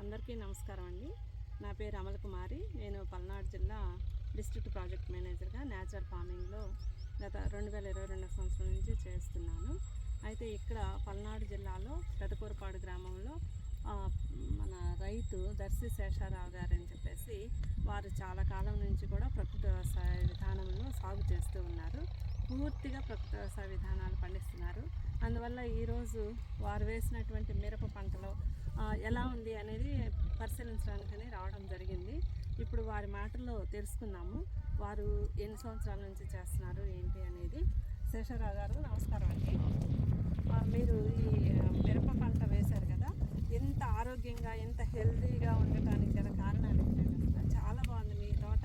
అందరికీ నమస్కారం అండి. నా పేరు అమల్ కుమారి నేను పల్నాడు జిల్లా డిస్ట్రిక్ట్ ప్రాజెక్ట్ మేనేజర్గా న్యాచురల్ ఫార్మింగ్లో గత రెండు వేల ఇరవై రెండవ సంవత్సరం నుంచి చేస్తున్నాను. అయితే ఇక్కడ పల్నాడు జిల్లాలో పెదకూరపాడు గ్రామంలో మన రైతు దర్శి శేషారావు గారు అని చెప్పేసి వారు చాలా కాలం నుంచి కూడా ప్రకృతి వ్యవసాయ విధానంలో సాగు చేస్తూ ఉన్నారు. పూర్తిగా ప్రకృతి వ్యవసాయ విధానాలు పండిస్తున్నారు. అందువల్ల ఈరోజు వారు వేసినటువంటి మిరప పంటలో ఎలా ఉంది అనేది పరిశీలించడానికని రావడం జరిగింది. ఇప్పుడు వారి మాటల్లో తెలుసుకుందాము. వారు ఎన్ని సంవత్సరాల నుంచి చేస్తున్నారు ఏంటి అనేది. శేషరావు గారు నమస్కారం అండి. మీరు ఈ మిరప పంట వేశారు కదా ఎంత ఆరోగ్యంగా ఎంత హెల్తీగా ఉండటానికి గల కారణాలు ఏంటంటే అసలు చాలా బాగుంది మీ తోట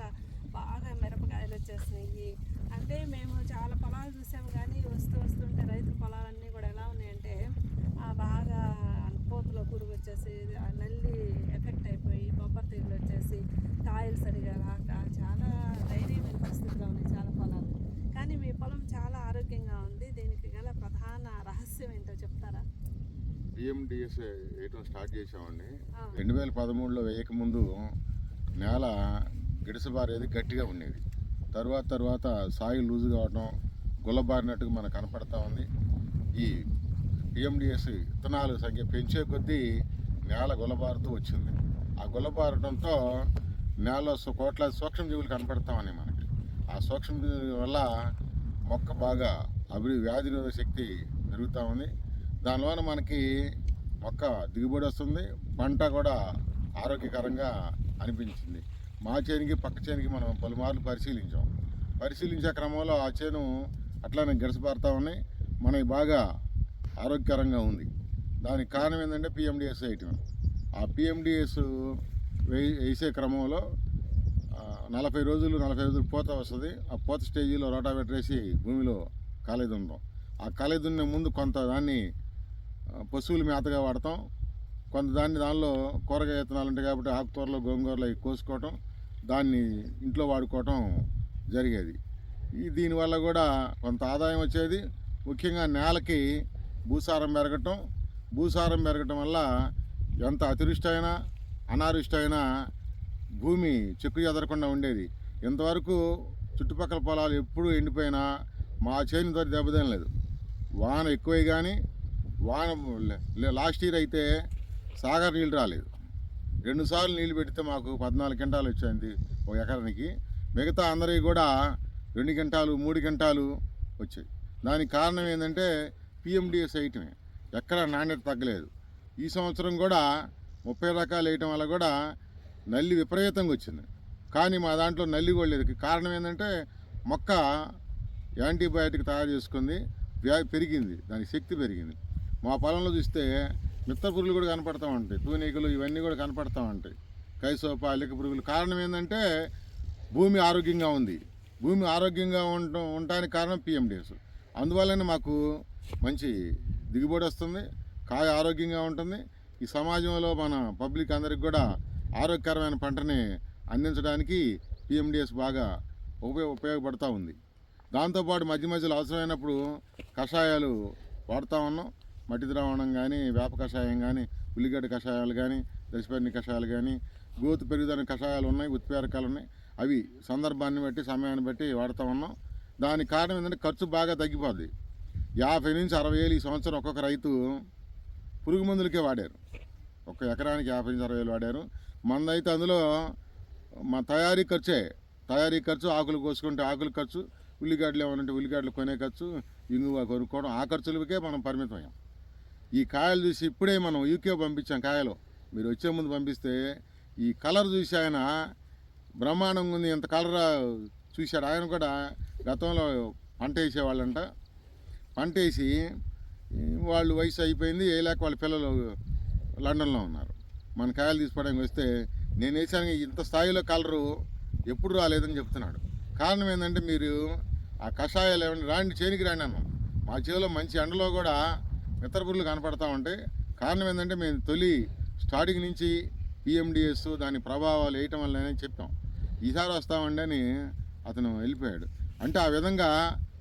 బాగా మిరపకాయలు వచ్చేసినాయి అంటే మేము చాలా పొలాలు చూసాము కానీ వస్తూ వస్తుంటే రైతు పొలాలన్నీ కూడా ఎలా ఉన్నాయంటే ఆ, బాగా పోతులో పురుగు వచ్చేసి ఆ నల్లి ఎఫెక్ట్ అయిపోయి బొబ్బర తెగులు వచ్చేసి కాయలు సరిగా రాక చాలా దయనీయమైన పరిస్థితిలో ఉన్నాయి చాలా పొలాలు కానీ మీ పొలం చాలా ఆరోగ్యంగా ఉంది దీనికి గల ప్రధాన రహస్యం ఏంటో చెప్తారా పిఎండిఎస్ వేయటం స్టార్ట్ చేసామండి. రెండు వేల పదమూడులో వేయక ముందు నేల గిడసబారేది గట్టిగా ఉండేది. తర్వాత తర్వాత సాయిల్ లూజ్ కావటం గుల్లబారినట్టుగా మనకు కనపడతా ఉంది. ఈ పిఎండిఎస్ విత్తనాలు సంఖ్య పెంచే కొద్దీ నేల గుల్లబారుతూ వచ్చింది. ఆ గుల్లబారటంతో నేలలో సు- కోట్లాది సూక్ష్మజీవులు కనపడతా ఉన్నాయి మనకి. ఆ సూక్ష్మజీవుల వల్ల మొక్క బాగా అభివృద్ధి వ్యాధి నిరోధక శక్తి పెరుగుతూ ఉంది. దానివల్ల మనకి మొక్క దిగుబడి వస్తుంది పంట కూడా ఆరోగ్యకరంగా అనిపించింది. మా చేనికి పక్క చేనికి మనం పలుమార్లు పరిశీలించాం. పరిశీలించే క్రమంలో ఆ చేను అట్లానే గడిచిపారుతా ఉన్నాయి. మనకి బాగా ఆరోగ్యకరంగా ఉంది. దానికి కారణం ఏంటంటే పిఎండిఎస్ వేయటం ఆ పిఎండిఎస్ వేసే క్రమంలో నలభై రోజులు నలభై రోజులు పూత వస్తుంది. ఆ పూత స్టేజీలో రోటావేటర్ వేసి భూమిలో కాలేదు ఉండడం ఆ కాలేదున్నే ముందు కొంత దాన్ని పశువుల మేతగా వాడతాం. కొంత దాన్ని దానిలో కూరగాయ విత్తనాలు ఉంటాయి కాబట్టి ఆకుకూరలు గోంగూరలు అవి కోసుకోవటం దాన్ని ఇంట్లో వాడుకోవటం జరిగేది. ఈ దీనివల్ల కూడా కొంత ఆదాయం వచ్చేది. ముఖ్యంగా నేలకి భూసారం పెరగటం భూసారం పెరగటం వల్ల ఎంత అతివృష్టి అయినా అనారృష్టి అయినా భూమి చెక్కు చెదరకుండా ఉండేది. ఇంతవరకు చుట్టుపక్కల పొలాలు ఎప్పుడు ఎండిపోయినా మా చేను ద్వారా దెబ్బతినలేదు. వాన ఎక్కువై కానీ వాన లాస్ట్ ఇయర్ అయితే సాగర్ నీళ్ళు రాలేదు. రెండుసార్లు నీళ్ళు పెడితే మాకు పద్నాలుగు గంటలు వచ్చింది ఒక ఎకరానికి. మిగతా అందరివి కూడా రెండు గంటలు మూడు గంటలు వచ్చాయి. దానికి కారణం ఏంటంటే పిఎండిఎస్ వేయటమే ఎక్కడ నాణ్యత తగ్గలేదు. ఈ సంవత్సరం కూడా ముప్పై రకాలు వేయటం వల్ల కూడా నల్లి విపరీతంగా వచ్చింది. కానీ మా దాంట్లో నల్లి కూడా లేదు. కారణం ఏంటంటే మొక్క యాంటీబయాటిక్ తయారు చేసుకుంది. పెరిగింది. దానికి శక్తి పెరిగింది. మా పొలంలో చూస్తే మిత్ర పురుగులు కూడా కనపడతా ఉంటాయి. తూనీకులు ఇవన్నీ కూడా కనపడతా ఉంటాయి. కైసోప అల్లిక పురుగులు. కారణం ఏంటంటే భూమి ఆరోగ్యంగా ఉంది. భూమి ఆరోగ్యంగా ఉండటం ఉండటానికి కారణం పిఎండిఎస్ అందువల్లనే మాకు మంచి దిగుబడి వస్తుంది. కాయ ఆరోగ్యంగా ఉంటుంది. ఈ సమాజంలో మన పబ్లిక్ అందరికి కూడా ఆరోగ్యకరమైన పంటని అందించడానికి పిఎండిఎస్ బాగా ఉపయోగ ఉపయోగపడుతూ ఉంది. దాంతోపాటు మధ్య మధ్యలో అవసరమైనప్పుడు కషాయాలు వాడుతూ ఉన్నాం. మట్టి ద్రావణం కానీ వేప కషాయం కానీ ఉల్లిగడ్డ కషాయాలు కానీ దశపర్ణి కషాయాలు కానీ గోతు పెరుగుదల కషాయాలు ఉన్నాయి ఉత్పేరకాలు ఉన్నాయి. అవి సందర్భాన్ని బట్టి సమయాన్ని బట్టి వాడుతూ ఉన్నాం. దానికి కారణం ఏంటంటే ఖర్చు బాగా తగ్గిపోద్ది. యాభై నుంచి అరవై వేలు ఈ సంవత్సరం ఒక్కొక్క రైతు పురుగు మందులకే వాడారు. ఒక ఎకరానికి యాభై నుంచి అరవై వేలు వాడారు. మందైతే అందులో మా తయారీ ఖర్చే. తయారీ ఖర్చు ఆకులు కోసుకుంటే ఆకులు ఖర్చు ఉల్లిగడ్డలు ఏమైనా ఉంటే ఉల్లిగడ్డలు కొనే ఖర్చు ఇంగువ కొనుక్కోవడం ఆ ఖర్చులకే మనం పరిమితమయ్యాం. ఈ కాయలు చూసి ఇప్పుడే మనం యూకే పంపించాం కాయలు. మీరు వచ్చే ముందు పంపిస్తే ఈ కలర్ చూసి ఆయన బ్రహ్మాండంగా ఉంది. ఎంత కలర్ చూశాడు. ఆయన కూడా గతంలో పంట వేసేవాళ్ళంట. పంట వేసి వాళ్ళు వయసు అయిపోయింది. వేయలేక వాళ్ళ పిల్లలు లండన్లో ఉన్నారు. మన కాయలు తీసుకోవడానికి వస్తే నేను వేసాను ఇంత స్థాయిలో కలరు ఎప్పుడు రాలేదని చెప్తున్నాడు. కారణం ఏంటంటే మీరు ఆ కషాయాలు ఏమన్నా రాండి చేనికి రాండి అన్నాం. మా చేలో మంచి ఎండలో కూడా మిత్రపురులు కనపడతా ఉంటాయి కారణం ఏంటంటే మేము తొలి స్టార్టింగ్ నుంచి పిఎండిఎస్ దాని ప్రభావాలు వేయటం వల్లనే చెప్పాం. ఈసారి వస్తామండి అని అతను వెళ్ళిపోయాడు. అంటే ఆ విధంగా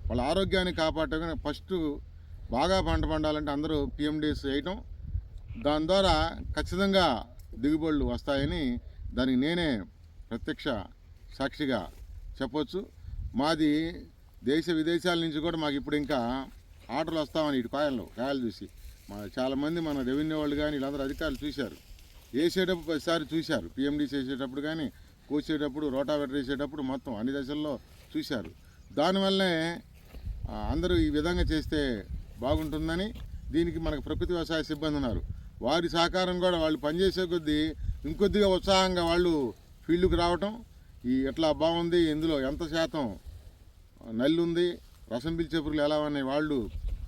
వాళ్ళ ఆరోగ్యాన్ని కాపాడటం ఫస్ట్ బాగా పంట పండాలంటే అందరూ పిఎండిఎస్ వేయటం. దాని ద్వారా ఖచ్చితంగా దిగుబడులు వస్తాయని దానికి నేనే ప్రత్యక్ష సాక్షిగా చెప్పొచ్చు. మాది దేశ విదేశాల నుంచి కూడా మాకు ఇప్పుడు ఇంకా ఆర్డర్లు వస్తామని ఇటు కాయలు కాయలు చూసి. మన చాలామంది మన రెవెన్యూ వాళ్ళు కానీ వీళ్ళందరూ అధికారులు చూశారు. వేసేటప్పుడు ప్రతిసారి చూశారు. పిఎండి చేసేటప్పుడు కానీ కోసేటప్పుడు రోటావేటర్ వేసేటప్పుడు మొత్తం అన్ని దశల్లో చూశారు. దానివల్లనే అందరూ ఈ విధంగా చేస్తే బాగుంటుందని దీనికి మనకు ప్రకృతి వ్యవసాయ సిబ్బంది ఉన్నారు. వారి సహకారం కూడా వాళ్ళు పనిచేసే కొద్దీ ఇంకొద్దిగా ఉత్సాహంగా వాళ్ళు ఫీల్డ్కి రావటం ఈ ఎట్లా బాగుంది ఇందులో ఎంత శాతం నల్లుంది రసం పీల్చే పురుగులు ఎలా ఉన్నాయి వాళ్ళు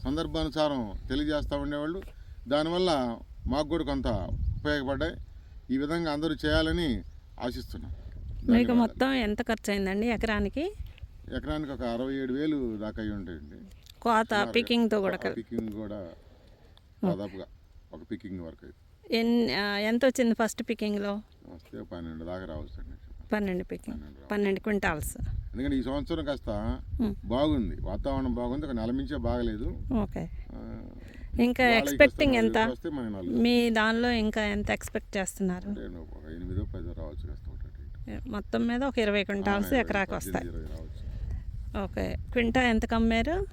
సందర్భానుసారం తెలియజేస్తూ ఉండేవాళ్ళు. దానివల్ల మాకు కూడా కొంత ఉపయోగపడ్డాయి. ఈ విధంగా అందరూ చేయాలని ఆశిస్తున్నాం. మీకు మొత్తం ఎంత ఖర్చు అయిందండి ఎకరానికి? ఎకరానికి ఒక అరవై ఏడు వేలు దాకా అయి ఉంటాయండి కోత పికింగ్తో కూడా పికింగ్ కూడా దాదాపుగా ఒక పికింగ్ వరకు అయితే ఎన్ని ఆ, ఎంత వచ్చింది ఫస్ట్ పికింగ్లో వస్తే పన్నెండు దాకా రావచ్చు అండి పన్నెండు పికింగ్ పన్నెండు క్వింటాల్స్. ఎందుకంటే ఈ సంవత్సరం కాస్త. బాగుంది. వాతావరణం బాగుంది. ఒక నెల మించే బాగలేదు. ఓకే. ఇంకా ఎక్స్పెక్టింగ్ ఎంత? మీ దానిలో ఇంకా ఎంత ఎక్స్పెక్ట్ చేస్తున్నారు? ఎనిమిదో పదో రావచ్చు. మొత్తం మీద ఒక ఇరవై క్వింటాల్స్ ఎకరాకి వస్తాయి. ఓకే. క్వింటా ఎంత కమ్మారు?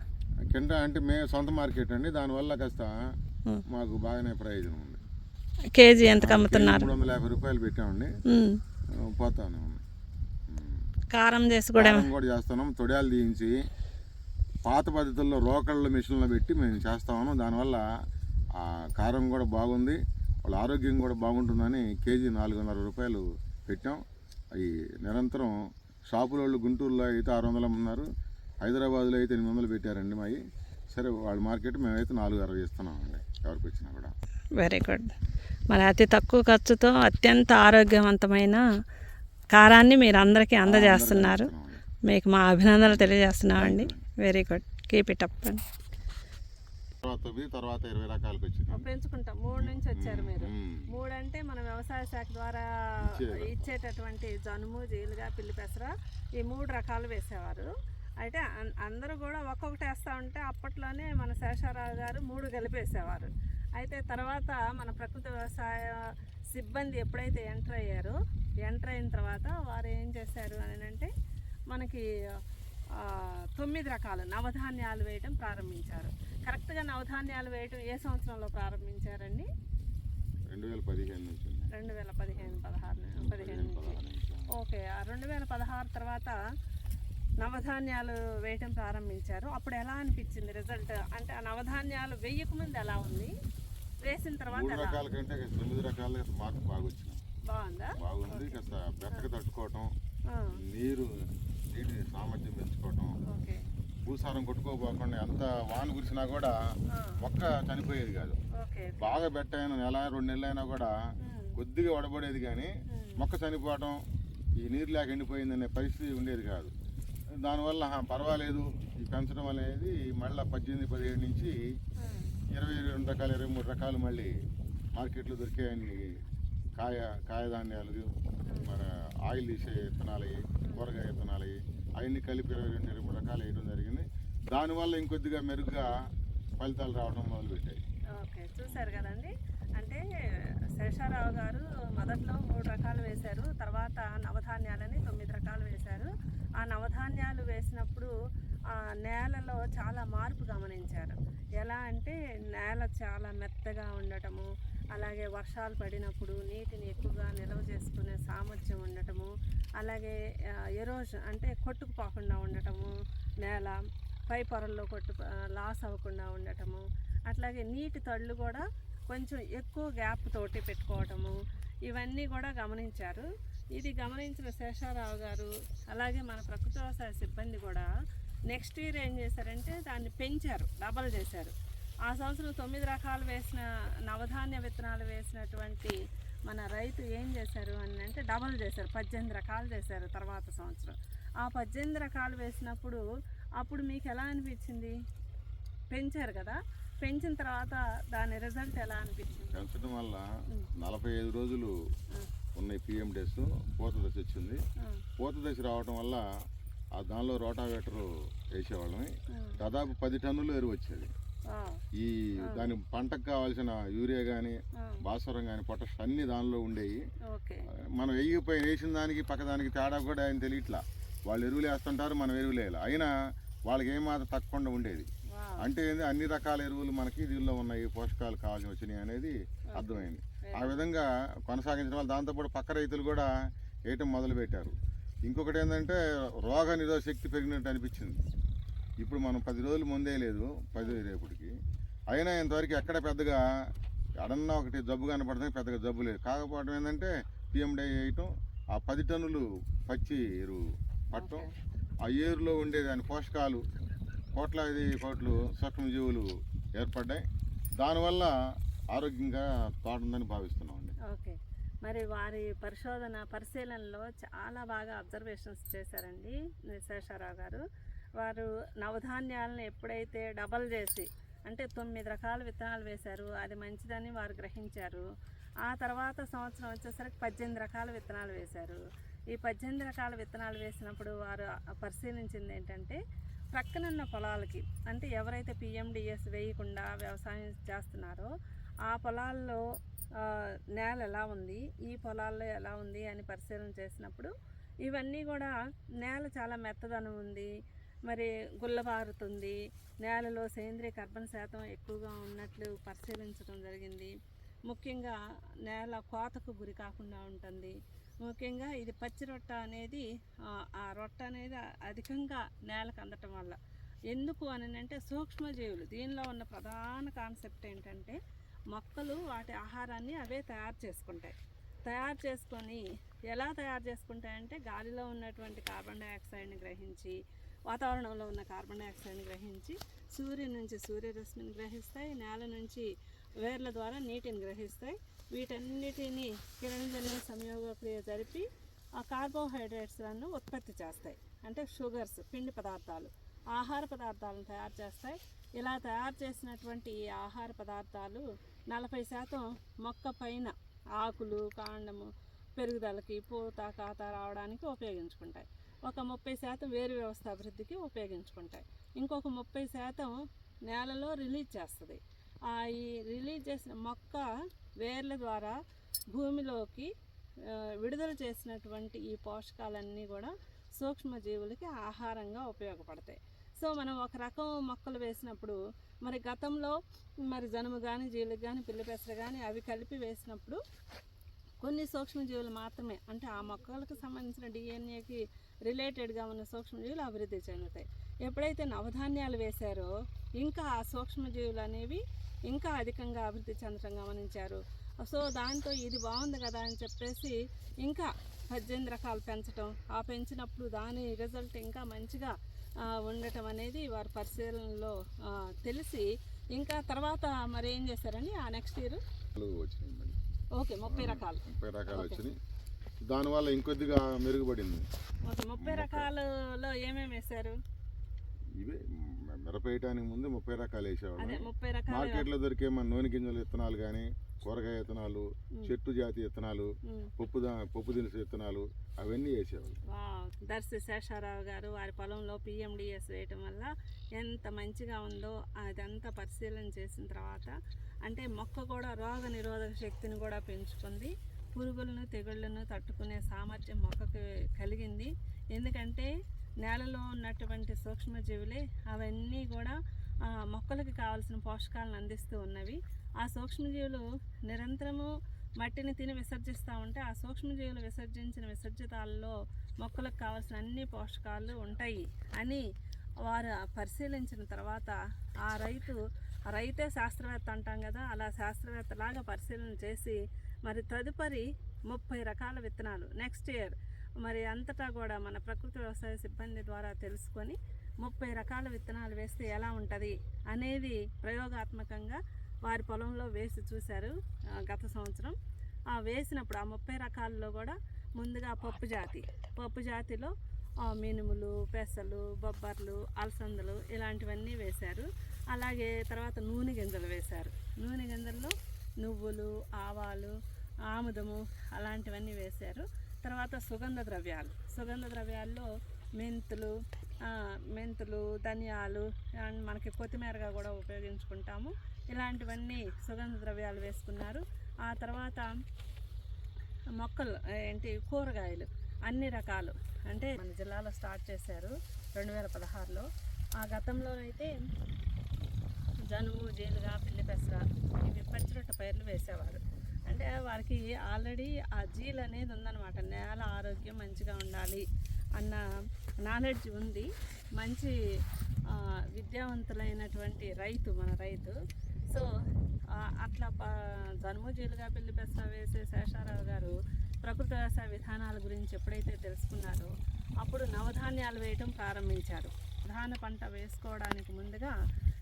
కింద అంటే మే సొంత మార్కెట్ అండి. దానివల్ల కాస్త. మాకు బాగానే ప్రయోజనం ఉంది. కేజీ ఎంత కమ్ముతున్నారు? మూడు వందల యాభై రూపాయలు పెట్టామండి. పోతానే. కారం చేసి కూడా కారం కూడా చేస్తున్నాం తొడియాలు తీయించి పాత పద్ధతుల్లో రోకళ్ళ మిషన్లో పెట్టి మేము చేస్తాము దానివల్ల ఆ కారం కూడా బాగుంది. వాళ్ళ ఆరోగ్యం కూడా బాగుంటుందని కేజీ నాలుగున్నర రూపాయలు పెట్టాం. అవి నిరంతరం షాపుల వాళ్ళు గుంటూరులో అయితే ఆరు వందలు అమ్ముతున్నారు. హైదరాబాద్లో అయితే ఎనిమిది వందలు పెట్టారండి మావి సరే వాళ్ళ మార్కెట్ మేమైతే నాలుగు అరవై ఇస్తున్నామండి. ఎవరికి వచ్చినా కూడా. వెరీ గుడ్ మరి అతి తక్కువ ఖర్చుతో అత్యంత ఆరోగ్యవంతమైన కారాన్ని మీరు అందరికీ అందజేస్తున్నారు. మీకు మా అభినందనలు తెలియజేస్తున్నామండి. Very good keep it up అండి తర్వాత తొమ్మిది తర్వాత ఇరవై రకాలకు వచ్చింది. పెంచుకుంటాం మూడు నుంచి వచ్చారు మీరు. మూడు అంటే మన వ్యవసాయ శాఖ ద్వారా. ఇచ్చేటటువంటి జనుము జీలుగా పిల్లి పెసర ఈ మూడు రకాలు వేసేవారు. అయితే అన్- అందరూ కూడా ఒక్కొక్కటి వేస్తూ ఉంటే అప్పట్లోనే మన శేషారావు గారు మూడు కలిపేసేవారు. అయితే తర్వాత మన ప్రకృతి వ్యవసాయ సిబ్బంది ఎప్పుడైతే ఎంటర్ అయ్యారో ఎంటర్ అయిన తర్వాత వారు ఏం చేశారు అని అంటే మనకి తొమ్మిది రకాలు నవధాన్యాలు వేయటం ప్రారంభించారు. కరెక్ట్గా నవధాన్యాలు వేయటం ఏ సంవత్సరంలో ప్రారంభించారండి? రెండు వేల పదిహేను నుంచి. రెండు వేల పదిహేను పదహారు పదిహేను నుంచి. ఓకే ఆ రెండు వేల పదహారు తర్వాత నవధాన్యాలు వేయటం ప్రారంభించారు. అప్పుడు ఎలా అనిపించింది రిజల్ట్? అంటే ఆ నవధాన్యాలు వేయక ముందు ఎలా ఉంది? వేసిన తర్వాత మూడు రకాల కంటే తొమ్మిది రకాలు మార్పు బాగా వచ్చింది బాగుందా? బాగుంది కాస్త బెట్టకు తట్టుకోవటం నీరు నీటి సామర్థ్యం పెంచుకోవటం భూసారం కొట్టుకోపోకుండా ఎంత వాన కురిసినా కూడా మొక్క చనిపోయేది కాదు. బాగా బెట్టైన నెల రెండు నెలలు అయినా కూడా కొద్దిగా వడబడేది కానీ మొక్క చనిపోవటం ఈ నీరు లేక ఎండిపోయిందనే పరిస్థితి ఉండేది కాదు. దానివల్ల "ఆహా, పర్వాలేదు ఈ పెంచడం అనేది మళ్ళీ పద్దెనిమిది పదిహేడు నుంచి ఇరవై రెండు రకాలు ఇరవై మూడు రకాలు మళ్ళీ మార్కెట్లో దొరికాయని కాయ కాయధాన్యాలు మరి ఆయిల్ తీసే విత్తనాలు కూరగాయ విత్తనాలు అవన్నీ కలిపి ఇరవై రెండు ఇరవై మూడు రకాలు వేయడం జరిగింది. దానివల్ల ఇంకొద్దిగా మెరుగ్గా ఫలితాలు రావడం మొదలుపెట్టాయి. ఓకే చూశారు కదండి. అంటే శేషారావు గారు మొదట్లో మూడు రకాలు వేశారు తర్వాత నవధాన్యాలని తొమ్మిది రకాలు వేశారు. ఆ నవధాన్యాలు వేసినప్పుడు నేలలో చాలా మార్పు గమనించారు. ఎలా అంటే నేల చాలా మెత్తగా ఉండటము అలాగే వర్షాలు పడినప్పుడు నీటిని ఎక్కువగా నిల్వ చేసుకునే సామర్థ్యం ఉండటము అలాగే ఎరోజన్ అంటే కొట్టుకుపోకుండా ఉండటము నేల పై పొరల్లో కొట్టు లాస్ అవ్వకుండా ఉండటము అట్లాగే నీటి తళ్ళు కూడా కొంచెం ఎక్కువ గ్యాప్ తోటి పెట్టుకోవటము ఇవన్నీ కూడా గమనించారు. ఇది గమనించిన శేషారావు గారు అలాగే మన ప్రకృతి వ్యవసాయ సిబ్బంది కూడా నెక్స్ట్ ఇయర్ ఏం చేశారంటే దాన్ని పెంచారు డబల్ చేశారు. ఆ సంవత్సరం తొమ్మిది రకాలు వేసిన నవధాన్య విత్తనాలు వేసినటువంటి మన రైతు ఏం చేశారు అని అంటే డబల్ చేశారు పద్దెనిమిది రకాలు చేశారు తర్వాత సంవత్సరం. ఆ పద్దెనిమిది రకాలు వేసినప్పుడు అప్పుడు మీకు ఎలా అనిపించింది? పెంచారు కదా పెంచిన తర్వాత దాని రిజల్ట్ ఎలా అనిపించింది? పెంచడం వల్ల నలభై ఐదు రోజులు ఉన్నాయి పిఎం డేస్ పూత దశ వచ్చింది. పూత దశ రావడం వల్ల ఆ దానిలో రోటావేటర్ వేసేవాళ్ళని ఉమ్, దాదాపు పది టన్నులు ఎరువు వచ్చేది. ఈ దాని పంటకు కావాల్సిన యూరియా కానీ భాస్వరం కానీ పొటాష్ అన్ని దానిలో ఉండేవి మనం వెయ్యిపోయి వేసిన దానికి పక్క దానికి తేడా కూడా ఆయన తెలియట్లా. వాళ్ళు ఎరువులు వేస్తుంటారు మనం ఎరువులు వేయాలి. అయినా వాళ్ళకి ఏమాత్రం తక్కకుండా ఉండేది. అంటే ఏంది అన్ని రకాల ఎరువులు మనకి దీనిలో ఉన్నాయి పోషకాలు కావాల్సి వచ్చినాయి అనేది అర్థమైంది. ఆ విధంగా కొనసాగించడం వల్ల దాంతోపాటు పక్క రైతులు కూడా వేయటం మొదలు పెట్టారు ఇంకొకటి ఏంటంటే రోగ నిరోధ శక్తి పెరిగినట్టు అనిపించింది. ఇప్పుడు మనం పది రోజులు ముందే లేదు పది రేపటికి అయినా ఇంతవరకు ఎక్కడ పెద్దగా ఎడన్నా ఒకటి జబ్బు కనపడుతుంది పెద్దగా జబ్బు లేదు. కాకపోవడం ఏంటంటే పిఎండి వేయటం ఆ పది టన్నులు పచ్చి ఎరువు పట్టడం ఆ ఏరులో ఉండే దాని పోషకాలు కోట్లాది కోట్లు సూక్ష్మజీవులు ఏర్పడ్డాయి. దానివల్ల ఆరోగ్యంగా తోట ఉందని భావిస్తున్నామండి. ఓకే. మరి వారి పరిశోధన పరిశీలనలో చాలా బాగా అబ్జర్వేషన్స్ చేశారండి శేషారావు గారు. వారు నవధాన్యాలను ఎప్పుడైతే డబల్ చేసి అంటే తొమ్మిది రకాల విత్తనాలు వేశారు అది మంచిదని వారు గ్రహించారు. ఆ తర్వాత సంవత్సరం వచ్చేసరికి పద్దెనిమిది రకాల విత్తనాలు వేశారు. ఈ పద్దెనిమిది రకాల విత్తనాలు వేసినప్పుడు వారు పరిశీలించింది ఏంటంటే ప్రక్కనున్న పొలాలకి అంటే ఎవరైతే పిఎండిఎస్ వేయకుండా వ్యవసాయం చేస్తున్నారో ఆ పొలాల్లో నేల ఎలా ఉంది? ఈ పొలాల్లో ఎలా ఉంది అని పరిశీలన చేసినప్పుడు ఇవన్నీ కూడా నేల చాలా మెత్తదనం ఉంది మరి గుల్లబారుతుంది నేలలో సేంద్రియ కర్బన శాతం ఎక్కువగా ఉన్నట్లు పరిశీలించడం జరిగింది. ముఖ్యంగా నేల కోతకు గురి కాకుండా ఉంటుంది. ముఖ్యంగా ఇది పచ్చి రొట్ట అనేది ఆ, ఆ రొట్ట అనేది అధికంగా నేలకు అందటం వల్ల. ఎందుకు అని అంటే సూక్ష్మజీవులు దీనిలో ఉన్న ప్రధాన కాన్సెప్ట్ ఏంటంటే మొక్కలు వాటి ఆహారాన్ని అవే తయారు చేసుకుంటాయి. తయారు చేసుకొని ఎలా తయారు చేసుకుంటాయంటే గాలిలో ఉన్నటువంటి కార్బన్ డైఆక్సైడ్ని గ్రహించి వాతావరణంలో ఉన్న కార్బన్ డైఆక్సైడ్ని గ్రహించి సూర్యుని నుంచి సూర్యరశ్మిని గ్రహిస్తాయి నేల నుంచి వేర్ల ద్వారా నీటిని గ్రహిస్తాయి. వీటన్నిటిని కిరణజన్య సంయోగ క్రియ జరిపి ఆ కార్బోహైడ్రేట్స్లను ఉత్పత్తి చేస్తాయి. అంటే షుగర్స్ పిండి పదార్థాలు. ఆహార పదార్థాలను తయారు చేస్తాయి. ఇలా తయారు చేసినటువంటి ఈ ఆహార పదార్థాలు నలభై శాతం మొక్క పైన ఆకులు కాండము పెరుగుదలకి పూత కాత రావడానికి ఉపయోగించుకుంటాయి. ఒక ముప్పై శాతం వేరు వ్యవస్థ అభివృద్ధికి ఉపయోగించుకుంటాయి. ఇంకొక ముప్పై శాతం నేలలో రిలీజ్ చేస్తుంది. ఆ ఈ రిలీజ్ చేసిన మొక్క వేర్ల ద్వారా భూమిలోకి విడుదల చేసినటువంటి ఈ పోషకాలన్నీ కూడా సూక్ష్మజీవులకి ఆహారంగా ఉపయోగపడతాయి. సో మనం ఒక రకం మొక్కలు వేసినప్పుడు మరి గతంలో మరి జనుము కానీ జీవులకు కానీ పిల్లిపెసర కానీ అవి కలిపి వేసినప్పుడు కొన్ని సూక్ష్మజీవులు మాత్రమే అంటే ఆ మొక్కలకు సంబంధించిన డిఎన్ఏకి రిలేటెడ్గా ఉన్న సూక్ష్మజీవులు అభివృద్ధి చెందుతాయి. ఎప్పుడైతే నవధాన్యాలు వేశారో ఇంకా ఆ సూక్ష్మజీవులు అనేవి ఇంకా అధికంగా అభివృద్ధి చెందడం గమనించారు. సో దాంతో ఇది బాగుంది కదా అని చెప్పేసి ఇంకా పద్దెనిమిది రకాలు పెంచడం ఆ పెంచినప్పుడు దాని రిజల్ట్ ఇంకా మంచిగా ఉండటం అనేది వారి పరిశీలనలో తెలిసి ఇంకా తర్వాత మరి ఏం చేశారండి ఆ నెక్స్ట్ ఇయర్ ఓకే ముప్పై రకాలు. ముప్పై రకాలు వచ్చినాయి. దానివల్ల ఇంకొద్దిగా మెరుగుపడింది. ఓకే ముప్పై రకాలలో ఏమేమి వేశారు? ఇవే మ- మిరప వేయటానికి ముందు ముప్పై రకాలు వేసేవాళ్ళం. మార్కెట్లో దొరికే మన నూనె గింజల విత్తనాలు కానీ కూరగాయ విత్తనాలు చెట్టు జాతి విత్తనాలు. పప్పు పప్పు దినుసు విత్తనాలు అవన్నీ చేసేవాళ్ళు. వావ్. దర్శి శేషారావు గారు వారి పొలంలో పిఎండిఎస్ వేయటం వల్ల ఎంత మంచిగా ఉందో అదంతా పరిశీలన చేసిన తర్వాత అంటే మొక్క కూడా రోగ నిరోధక శక్తిని కూడా పెంచుకుంది. పురుగులను తెగుళ్ళను తట్టుకునే సామర్థ్యం మొక్కకు కలిగింది. ఎందుకంటే నేలలో ఉన్నటువంటి సూక్ష్మజీవులే అవన్నీ కూడా మొక్కలకు కావాల్సిన పోషకాలను అందిస్తూ ఉన్నవి. ఆ సూక్ష్మజీవులు నిరంతరము మట్టిని తిని విసర్జిస్తూ ఉంటే ఆ సూక్ష్మజీవులు విసర్జించిన విసర్జితాలలో మొక్కలకు కావాల్సిన అన్ని పోషకాలు ఉంటాయి అని వారు పరిశీలించిన తర్వాత ఆ రైతు రైతే శాస్త్రవేత్త అంటాం కదా అలా శాస్త్రవేత్తలాగా పరిశీలన చేసి మరి తదుపరి ముప్పై రకాల విత్తనాలు నెక్స్ట్ ఇయర్ మరి అంతటా కూడా మన ప్రకృతి వ్యవసాయ సిబ్బంది ద్వారా తెలుసుకొని ముప్పై రకాల విత్తనాలు వేస్తే ఎలా ఉంటుంది అనేది ప్రయోగాత్మకంగా వారి పొలంలో వేసి చూశారు గత సంవత్సరం. ఆ వేసినప్పుడు ఆ ముప్పై రకాల్లో కూడా ముందుగా పప్పు జాతి. పప్పు జాతిలో మినుములు పెసలు బొబ్బర్లు అలసందలు ఇలాంటివన్నీ వేశారు. అలాగే తర్వాత నూనె గింజలు వేశారు. నూనె గింజల్లో నువ్వులు ఆవాలు ఆముదము అలాంటివన్నీ వేశారు. తర్వాత సుగంధ ద్రవ్యాలు. సుగంధ ద్రవ్యాల్లో మెంతులు మెంతులు ధనియాలు అండ్ మనకి కొత్తిమీరగా కూడా ఉపయోగించుకుంటాము. ఇలాంటివన్నీ సుగంధ ద్రవ్యాలు వేసుకున్నారు. ఆ తర్వాత మొక్కలు ఏంటి కూరగాయలు అన్ని రకాలు. అంటే మన జిల్లాలో స్టార్ట్ చేశారు రెండు వేల పదహారులో. ఆ గతంలో అయితే జనుము జీలుగా పిల్లి పెసర ఇవి పచ్చిరొట్ట పైర్లు వేసేవారు. అంటే వారికి ఆల్రెడీ ఆ జీల్ అనేది ఉందన్నమాట. నేల ఆరోగ్యం మంచిగా ఉండాలి అన్న నాలెడ్జ్ ఉంది. మంచి విద్యావంతులైనటువంటి రైతు మన రైతు సో అట్లా ప జన్మజీలుగా పెళ్ళి పిల్లి వేసే శేషారావు గారు ప్రకృతి వ్యవసాయ విధానాల గురించి ఎప్పుడైతే తెలుసుకున్నారో అప్పుడు నవధాన్యాలు వేయటం ప్రారంభించారు. ప్రధాన పంట వేసుకోవడానికి ముందుగా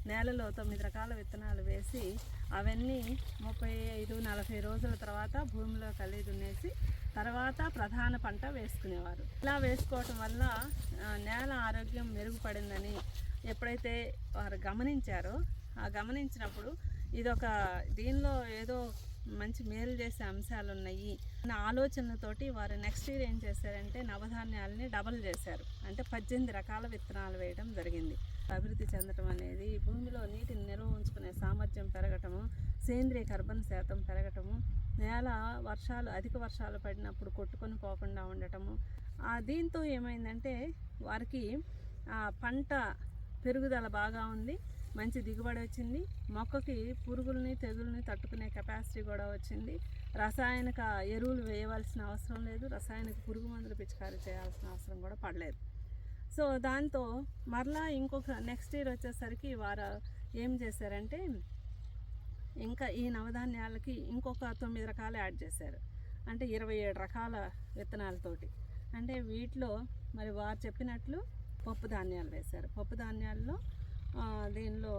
నేలలో తొమ్మిది రకాల విత్తనాలు వేసి అవన్నీ ముప్పై ఐదు నలభై రోజుల తర్వాత భూమిలో కలిగి దున్నేసి తర్వాత ప్రధాన పంట వేసుకునేవారు. ఇలా వేసుకోవటం వల్ల నేల ఆరోగ్యం మెరుగుపడిందని ఎప్పుడైతే వారు గమనించారో గమనించినప్పుడు ఇదొక దీనిలో ఏదో మంచి మేలు చేసే అంశాలు ఉన్నాయి అన్న ఆలోచనతోటి వారు నెక్స్ట్ ఇయర్ ఏం చేశారంటే నవధాన్యాలని డబల్ చేశారు. అంటే పద్దెనిమిది రకాల విత్తనాలు వేయడం జరిగింది. అభివృద్ధి చెందడం అనేది భూమిలో నీటిని నిల్వ ఉంచుకునే సామర్థ్యం పెరగటము సేంద్రియ కర్బన్ శాతం పెరగటము నేల వర్షాలు అధిక వర్షాలు పడినప్పుడు కొట్టుకొని పోకుండా ఉండటము. దీంతో ఏమైందంటే వారికి ఆ పంట పెరుగుదల బాగా ఉంది. మంచి దిగుబడి వచ్చింది. మొక్కకి పురుగుల్ని తెగుల్ని తట్టుకునే కెపాసిటీ కూడా వచ్చింది. రసాయనిక ఎరువులు వేయవలసిన అవసరం లేదు. రసాయనిక పురుగు మందులు పిచికారీ చేయాల్సిన అవసరం కూడా పడలేదు. సో దాంతో మరలా ఇంకొక నెక్స్ట్ ఇయర్ వచ్చేసరికి వారు ఏం చేశారంటే ఇంకా ఈ నవధాన్యాలకి ఇంకొక తొమ్మిది రకాలు యాడ్ చేశారు. అంటే ఇరవై ఏడు రకాల విత్తనాలతోటి. అంటే వీటిలో మరి వారు చెప్పినట్లు పప్పు ధాన్యాలు వేశారు. పప్పు ధాన్యాల్లో దీనిలో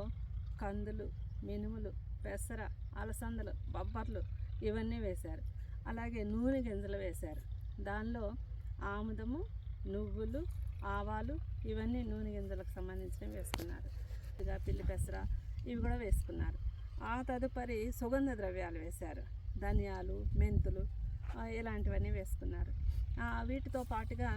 కందులు మినుములు పెసర అలసందలు బొబ్బర్లు ఇవన్నీ వేశారు. అలాగే నూనె గింజలు వేశారు. దానిలో ఆముదము నువ్వులు ఆవాలు ఇవన్నీ నూనె గింజలకు సంబంధించినవి వేసుకున్నారు. ఇదిగా పిల్లి పెసర ఇవి కూడా వేసుకున్నారు. ఆ తదుపరి సుగంధ ద్రవ్యాలు వేశారు. ధనియాలు మెంతులు ఇలాంటివన్నీ వేసుకున్నారు. వీటితో పాటుగా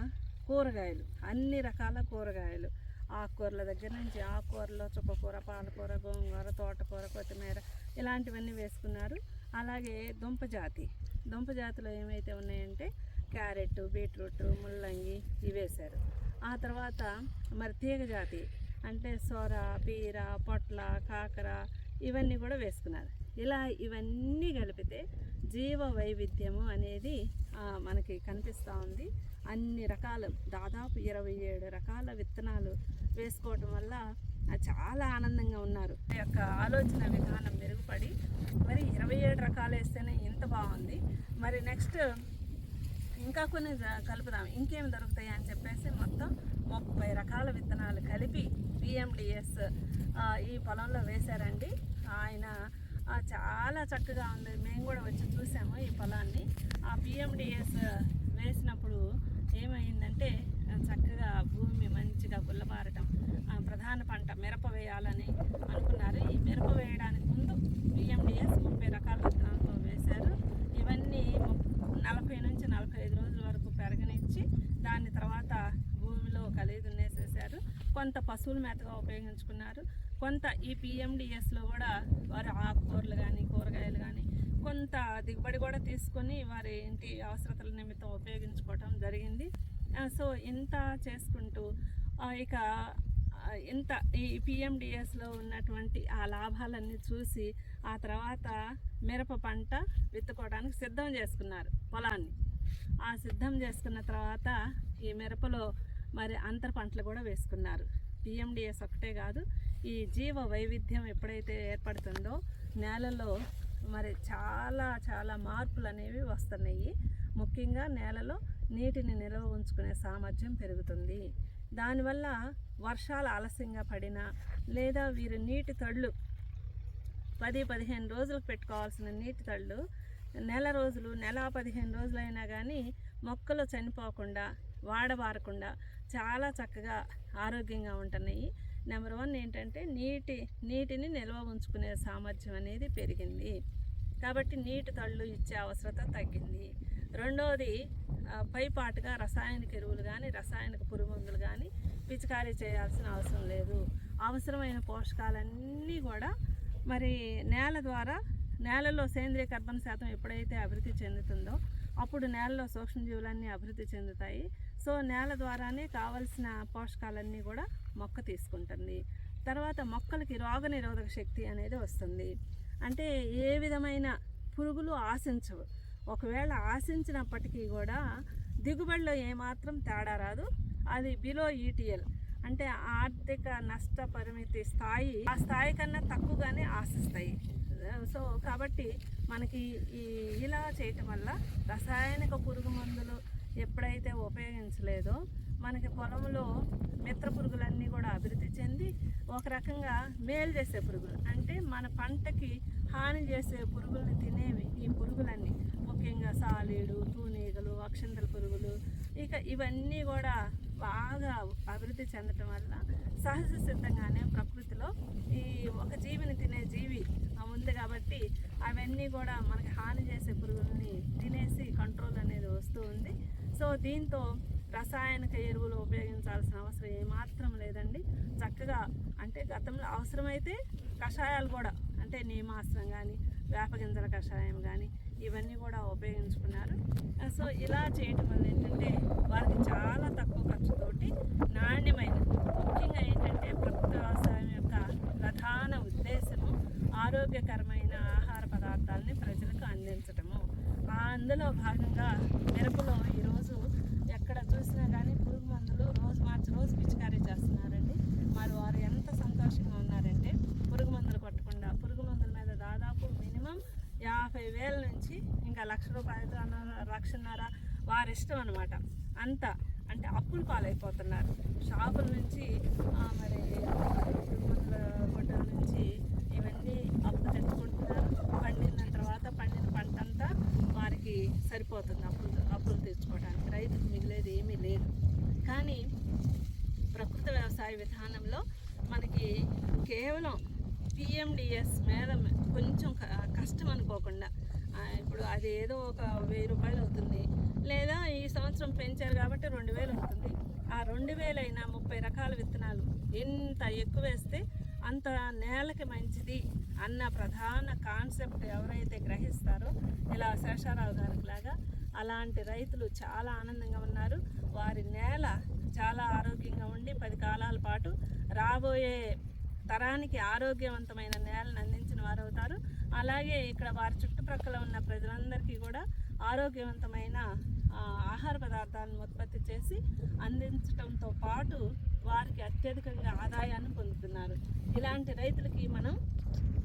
కూరగాయలు అన్ని రకాల కూరగాయలు ఆకుకూరల దగ్గర నుంచి ఆకుకూరలో చుక్కకూర పాలకూర గోంగూర తోటకూర కొత్తిమీర ఇలాంటివన్నీ వేసుకున్నారు. అలాగే దుంప జాతి. దుంప జాతిలో ఏమైతే ఉన్నాయంటే క్యారెట్ బీట్రూట్ ముల్లంగి ఇవి వేశారు. ఆ తర్వాత మరి తీగ జాతి అంటే సొర బీర పొట్ల కాకర ఇవన్నీ కూడా వేసుకున్నారు. ఇలా ఇవన్నీ కలిపితే జీవ వైవిధ్యము అనేది మనకి కనిపిస్తూ ఉంది. అన్ని రకాల దాదాపు ఇరవై ఏడు రకాల విత్తనాలు వేసుకోవటం వల్ల చాలా ఆనందంగా ఉన్నారు. ఈ యొక్క ఆలోచన విధానం మెరుగుపడి మరి ఇరవై ఏడు రకాలు వేస్తేనే ఇంత బాగుంది. మరి నెక్స్ట్ ఇంకా కొన్ని కలుపుదాం. ఇంకేం దొరుకుతాయి అని చెప్పేసి మొత్తం ముప్పై రకాల విత్తనాలు కలిపి పిఎండిఎస్ ఈ పొలంలో వేశారండి. ఆయన చాలా చక్కగా ఉంది. మేము కూడా వచ్చి చూసాము ఈ పొలాన్ని. ఆ పిఎండిఎస్ వేసినప్పుడు ఏమైందంటే చక్కగా భూమి మంచిగా గుల్లబారటం ప్రధాన పంట మిరప వేయాలని అనుకున్నారు. ఈ మిరప వేయడానికి ముందు పిఎండిఎస్ ముప్పై రకాల విత్తనాలతో వేశారు. ఇవన్నీ నలభై నుంచి నలభై ఐదు రోజుల వరకు పెరగనిచ్చి దాని తర్వాత భూమిలో కలిగి దున్నేసేసారు కొంత పశువుల మేతగా ఉపయోగించుకున్నారు. కొంత ఈ పిఎండిఎస్లో కూడా వారి ఆకుకూరలు కానీ కూరగాయలు కానీ కొంత దిగుబడి కూడా తీసుకొని వారి ఇంటి అవసరతల నిమిత్తం ఉపయోగించుకోవటం జరిగింది. సో ఇంత చేసుకుంటూ ఇక ఇంత ఈ పిఎండిఎస్లో ఉన్నటువంటి ఆ లాభాలన్నీ చూసి ఆ తర్వాత మిరప పంట విత్తుకోవడానికి సిద్ధం చేసుకున్నారు పొలాన్ని. ఆ సిద్ధం చేసుకున్న తర్వాత ఈ మిరపలో మరి అంతర పంటలు కూడా వేసుకున్నారు. పిఎండిఎస్ ఒకటే కాదు ఈ జీవ వైవిధ్యం ఎప్పుడైతే ఏర్పడుతుందో నేలలో మరి చాలా చాలా మార్పులు అనేవి వస్తున్నాయి. ముఖ్యంగా నేలలో నీటిని నిల్వ ఉంచుకునే సామర్థ్యం పెరుగుతుంది. దానివల్ల వర్షాలు ఆలస్యంగా పడినా లేదా వీరు నీటి తళ్ళు పది పదిహేను రోజులకు పెట్టుకోవాల్సిన నీటి తళ్ళు నెల రోజులు నెల పదిహేను రోజులైనా కానీ మొక్కలు చనిపోకుండా వాడబారకుండా చాలా చక్కగా ఆరోగ్యంగా ఉంటున్నాయి. నెంబర్ వన్ ఏంటంటే నీటి నీటిని నిల్వ ఉంచుకునే సామర్థ్యం అనేది పెరిగింది. కాబట్టి నీటి తళ్ళు ఇచ్చే అవసరత తగ్గింది. రెండవది పైపాటుగా రసాయనిక ఎరువులు కానీ రసాయనిక పురుగు మందులు కానీ పిచికారీ చేయాల్సిన అవసరం లేదు. అవసరమైన పోషకాలన్నీ కూడా మరి నేల ద్వారా నేలలో సేంద్రియ కర్బన శాతం ఎప్పుడైతే అభివృద్ధి చెందుతుందో అప్పుడు నేలలో సూక్ష్మజీవులన్నీ అభివృద్ధి చెందుతాయి. సో నేల ద్వారానే కావలసిన పోషకాలన్నీ కూడా మొక్క తీసుకుంటుంది. తర్వాత మొక్కలకి రోగనిరోధక శక్తి అనేది వస్తుంది. అంటే ఏ విధమైన పురుగులు ఆశించవు. ఒకవేళ ఆశించినప్పటికీ కూడా దిగుబడిలో ఏమాత్రం తేడా రాదు. అది బిలో ఈటీఎల్ అంటే ఆర్థిక నష్ట పరిమితి స్థాయి ఆ స్థాయి కన్నా తక్కువగానే ఆశిస్తాయి. సో కాబట్టి మనకి ఈ ఇలా చేయటం వల్ల రసాయనిక పురుగు మందులు ఎప్పుడైతే ఉపయోగించలేదో మనకి పొలంలో మిత్ర పురుగులన్నీ కూడా అభివృద్ధి చెంది ఒక రకంగా మేలు చేసే పురుగులు. అంటే మన పంటకి హాని చేసే పురుగుల్ని తినేవి ఈ పురుగులన్నీ. ముఖ్యంగా సాలీడు తూనీగలు అక్షంతల పురుగులు ఇక ఇవన్నీ కూడా బాగా అభివృద్ధి చెందటం వల్ల సహజ సిద్ధంగానే ప్రకృతిలో ఈ ఒక జీవిని తినే జీవి ఉంది కాబట్టి అవన్నీ కూడా మనకి హాని చేసే పురుగుల్ని తినేసి కంట్రోల్ అనేది వస్తూ ఉంది. సో దీంతో రసాయనిక ఎరువులు ఉపయోగించాల్సిన అవసరం ఏమాత్రం లేదండి. చక్కగా అంటే గతంలో అవసరమైతే కషాయాలు కూడా అంటే నియమాసనం కానీ వేపగింజల కషాయం కానీ ఇవన్నీ కూడా ఉపయోగించుకున్నారు. సో ఇలా చేయటం వల్ల ఏంటంటే వారికి చాలా తక్కువ ఖర్చుతోటి నాణ్యమైన ముఖ్యంగా ఏంటంటే ప్రకృతి వ్యవసాయం యొక్క ప్రధాన ఉద్దేశం ఆరోగ్యకరమైన ఆహార పదార్థాలని ప్రజలకు అందించటము. అందులో భాగంగా మిరపలో ఈరోజు ఎక్కడ చూసినా కానీ పురుగు మందులు రోజు మార్చి రోజు పిచికారీ చేస్తున్నారండి. మరి వారు ఎంత సంతోషంగా ఉన్నారంటే పురుగు మందులు కొట్టకుండా పురుగు మందుల మీద దాదాపు మినిమం యాభై వేల నుంచి ఇంకా లక్ష రూపాయలతో అన్న లక్షన్నర వారి ఇష్టం అనమాట అంత అంటే అప్పులు పాలైపోతున్నారు. షాపుల నుంచి మరి పురుగు మందుల కొట్టల నుంచి ఇవన్నీ అప్పు తెచ్చుకుంటున్నారు. పండిన తర్వాత పండిన పంట అంతా వారికి సరిపోతుంది అప్పులు అప్పులు తెచ్చుకోవడానికి. రైతుకు మిగిలేది ఏమీ లేదు. కానీ ప్రకృతి వ్యవసాయ విధానంలో మనకి కేవలం పిఎండిఎస్ మీద కొంచెం క- కష్టం అనుకోకుండా ఇప్పుడు అది ఏదో ఒక వెయ్యి రూపాయలు అవుతుంది. లేదా ఈ సంవత్సరం పెంచారు కాబట్టి రెండు వేలు అవుతుంది. ఆ రెండు వేలైనా ముప్పై రకాల విత్తనాలు ఎంత ఎక్కువ వేస్తే అంత నేలకి మంచిది అన్న ప్రధాన కాన్సెప్ట్ ఎవరైతే గ్రహిస్తారో ఇలా శేషారావు గారికి లాగా అలాంటి రైతులు చాలా ఆనందంగా ఉన్నారు. వారి నేల చాలా ఆరోగ్యంగా ఉండి పది కాలాల పాటు రాబోయే తరానికి ఆరోగ్యవంతమైన నేలను అందించిన వారు అవుతారు. అలాగే ఇక్కడ వారి చుట్టుప్రక్కల ఉన్న ప్రజలందరికీ కూడా ఆరోగ్యవంతమైన ఆహార పదార్థాలను ఉత్పత్తి చేసి అందించడంతో పాటు వారికి అత్యధికంగా ఆదాయాన్ని పొందుతున్నారు. ఇలాంటి రైతులకి మనం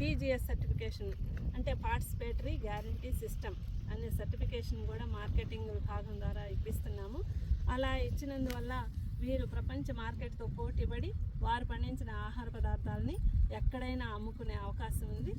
పీజీఎస్ సర్టిఫికేషన్ అంటే పార్టిసిపేటరీ గ్యారంటీ సిస్టమ్ అనే సర్టిఫికేషన్ కూడా మార్కెటింగ్ విభాగం ద్వారా ఇప్పిస్తున్నాము. అలా ఇచ్చినందువల్ల వీరు ప్రపంచ మార్కెట్తో పోటీపడి వారు పండించిన ఆహార పదార్థాలని ఎక్కడైనా అమ్ముకునే అవకాశం ఉంది.